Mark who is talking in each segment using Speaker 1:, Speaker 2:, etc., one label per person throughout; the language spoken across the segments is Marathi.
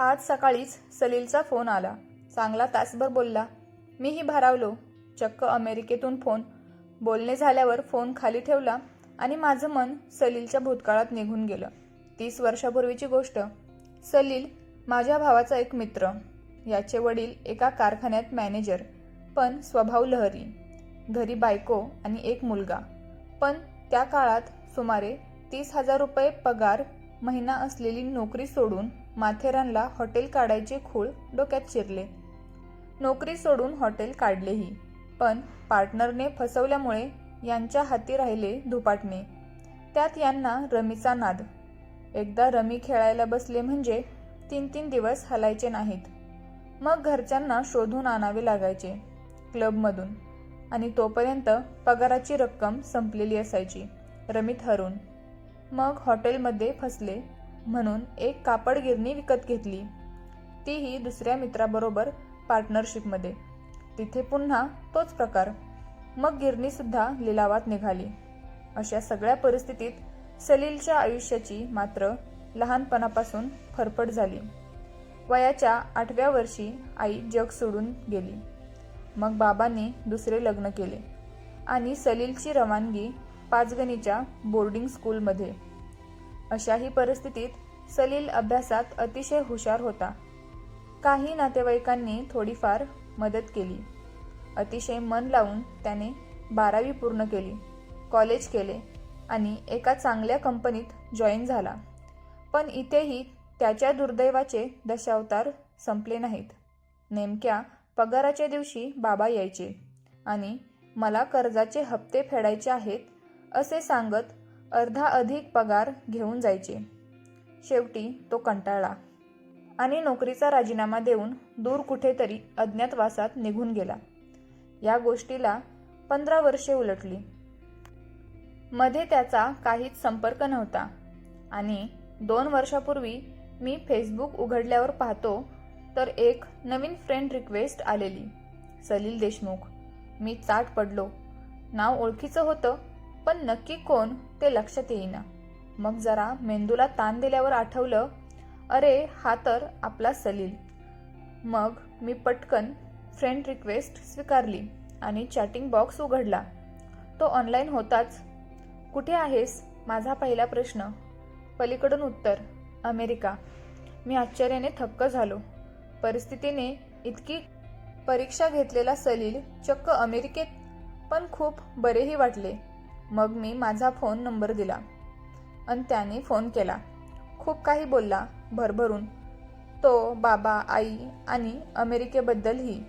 Speaker 1: आज सकाळीच सलीलचा फोन आला. चांगला तासभर बोलला. मीही भारावलो. चक्क अमेरिकेतून फोन. बोलणे झाल्यावर फोन खाली ठेवला आणि माझं मन सलीलच्या भूतकाळात निघून गेलं. तीस वर्षापूर्वीची गोष्ट. सलील माझ्या भावाचा एक मित्र. याचे वडील एका कारखान्यात मॅनेजर. पण स्वभाव लहरी. घरी बायको आणि एक मुलगा. पण त्या काळात सुमारे तीस हजार रुपये पगार महिना असलेली नोकरी सोडून माथेरानला हॉटेल काढायचे खूळ डोक्यात शिरले नोकरी सोडून हॉटेल काढलेही. पण पार्टनरने फसवल्यामुळे यांच्या हाती राहिले धुपाटणे. त्यात यांना रमीचा नाद. एकदा रमी खेळायला बसले म्हणजे तीन तीन दिवस हलायचे नाहीत. मग घरच्यांना शोधून आणावे लागायचे क्लबमधून. आणि तोपर्यंत पगाराची रक्कम संपलेली असायची रमीत हरून. मग हॉटेलमध्ये फसले म्हणून एक कापड गिरणी विकत घेतली. तीही दुसऱ्या मित्राबरोबर पार्टनरशिपमध्ये. तिथे पुन्हा तोच प्रकार. मग गिरणीसुद्धा लिलावात निघाली. अशा सगळ्या परिस्थितीत सलीलच्या आयुष्याची मात्र लहानपणापासून फरफड झाली. वयाच्या आठव्या वर्षी आई जग सोडून गेली. मग बाबांनी दुसरे लग्न केले. आणि सलीलची रवानगी पाचगणीच्या बोर्डिंग स्कूलमध्ये. अशाही परिस्थितीत सलील अभ्यासात अतिशय हुशार होता. काही नातेवाईकांनी थोडीफार मदत केली. अतिशय मन लावून त्याने बारावी पूर्ण केली कॉलेज केले आणि एका चांगल्या कंपनीत जॉईन झाला. पण इथेही त्याच्या दुर्दैवाचे दशावतार संपले नाहीत. नेमक्या पगाराच्या दिवशी बाबा यायचे आणि मला कर्जाचे हप्ते फेडायचे आहेत असे सांगत अर्धा अधिक पगार घेऊन जायचे. शेवटी तो कंटाळला आणि नोकरीचा राजीनामा देऊन दूर कुठेतरी अज्ञातवासात निघून गेला. या गोष्टीला पंधरा वर्षे उलटली. मध्ये त्याचा काहीच संपर्क नव्हता आणि दोन वर्षापूर्वी मी फेसबुक उघडल्यावर पाहतो तर एक नवीन फ्रेंड रिक्वेस्ट आलेली. सलील देशमुख. मी चाट पडलो. नाव ओळखीचं होतं पण नक्की कोण ते लक्षात येईना. मग जरा मेंदूला ताण दिल्यावर आठवलं अरे हा तर आपला सलील. मग मी पटकन फ्रेंड रिक्वेस्ट स्वीकारली आणि चॅटिंग बॉक्स उघडला. तो ऑनलाईन होताच. कुठे आहेस? माझा पहिला प्रश्न. पलीकडून उत्तर अमेरिका. मी आश्चर्याने थक्क झालो. परिस्थितीने इतकी परीक्षा घेतलेला सलील चक्क अमेरिकेत पण खूप बरेही वाटले. मग मी माझा फोन नंबर दिला. आणि त्याने फोन केला. खूप काही बोलला भरभरून. तो बाबा आई आणि अमेरिकेबद्दलही.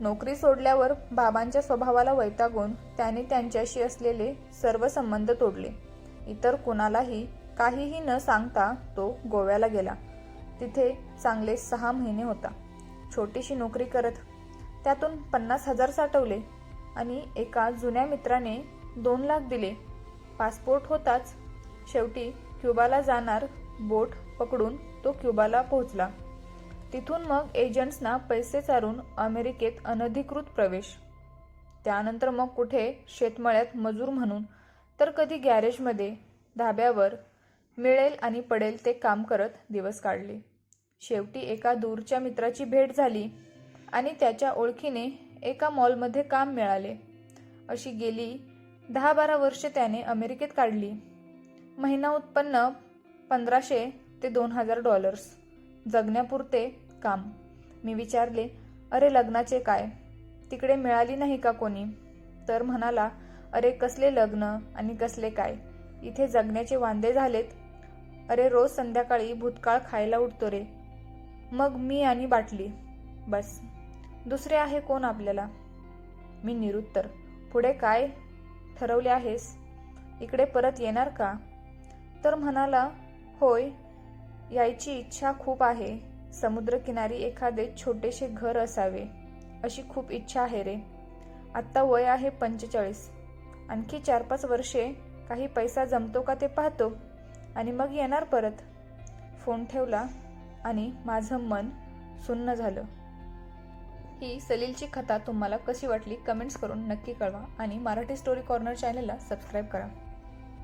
Speaker 1: नोकरी सोडल्यावर बाबांच्या स्वभावाला वैतागून त्याने त्यांच्याशी असलेले सर्व संबंध तोडले. इतर कुणालाही काहीही न सांगता तो गोव्याला गेला. तिथे चांगले सहा महिने होता. छोटीशी नोकरी करत त्यातून पन्नास हजार साठवले आणि एका जुन्या मित्राने दोन लाख दिले. पासपोर्ट होताच. शेवटी क्युबाला जाणार बोट पकडून तो क्युबाला पोहोचला. तिथून मग एजंट्सना पैसे चारून अमेरिकेत अनधिकृत प्रवेश. त्यानंतर मग कुठे शेतमळ्यात मजूर म्हणून. तर कधी गॅरेजमध्ये धाब्यावर मिळेल आणि पडेल ते काम करत दिवस काढले. शेवटी एका दूरच्या मित्राची भेट झाली आणि त्याच्या ओळखीने एका मॉलमध्ये काम मिळाले. अशी गेली दहा बारा वर्षे त्याने अमेरिकेत काढली. महिना उत्पन्न पंधराशे ते दोन हजार डॉलर्स जगण्यापुरते काम. मी विचारले अरे लग्नाचे काय? तिकडे मिळाली नाही का कोणी? तर म्हणाला अरे कसले लग्न आणि कसले काय? इथे जगण्याचे वांदे झालेत. अरे रोज संध्याकाळी भूतकाळ खायला उठतो रे. मग मी आणि बाटली. बस. दुसरे आहे कोण आपल्याला? मी निरुत्तर पुढे काय ठरवले आहेस? इकडे परत येणार का? तर म्हणाला होय यायची इच्छा खूप आहे. समुद्रकिनारी एखादे छोटेसे घर असावे. अशी खूप इच्छा आहे रे. आत्ता वय आहे पंचेचाळीस. आणखी चार पाच वर्षे काही पैसा जमतो का ते पाहतो. आणि मग येणार परत. फोन ठेवला आणि माझं मन सुन्न झालं. ही सलीलची कथा तुम्हाला कशी वाटली कमेंट्स करून नक्की कळवा आणि मराठी स्टोरी कॉर्नर चॅनलला सबस्क्राईब करा.